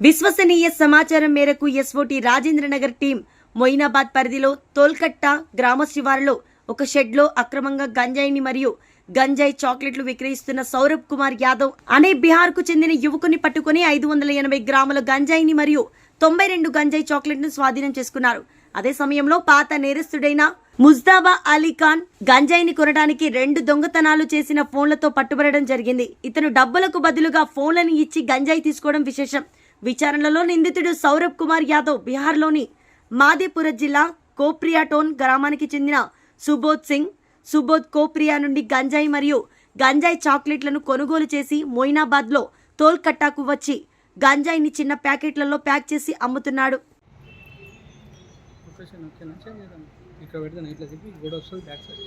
విశ్వసనీయ సమాచారం మేరకు ఎస్ఓటి రాజేంద్రనగర్ టీం మొయినాబాద్ పరిధిలో తోల్కట్ట గ్రామ శివారులో ఒక షెడ్లో అక్రమంగా గంజాయిని మరియు గంజాయి చాక్లెట్లు విక్రయిస్తున్న సౌరభ్ కుమార్ యాదవ్ అనే బీహార్కు చెందిన యువకుని పట్టుకుని ఐదు వందల ఎనభై గ్రాముల గంజాయిని మరియు తొంభై రెండు గంజాయి చాక్లెట్ను స్వాధీనం చేసుకున్నారు. అదే సమయంలో పాత నేరస్తుడైన ముజ్దాబా అలీ ఖాన్ గంజాయిని కొనడానికి రెండు దొంగతనాలు చేసిన ఫోన్లతో పట్టుబడడం జరిగింది. ఇతను డబ్బులకు బదులుగా ఫోన్లను ఇచ్చి గంజాయి తీసుకోవడం విశేషం. విచారణలో నిందితుడు సౌరభ్ కుమార్ యాదవ్ బీహార్లోని మాదేపుర జిల్లా కోప్రియాటోన్ గ్రామానికి చెందిన సుబోధ్ సింగ్ సుబోధ్ కోప్రియా నుండి గంజాయి మరియు గంజాయి చాక్లెట్లను కొనుగోలు చేసి మొయినాబాద్లో తోల్కట్టాకు వచ్చి గంజాయిని చిన్న ప్యాకెట్లలో ప్యాక్ చేసి అమ్ముతున్నాడు. ఇక్కడ పెడితే ఇట్లా తిప్పి గొడవ వస్తుంది బ్యాక్ సైడ్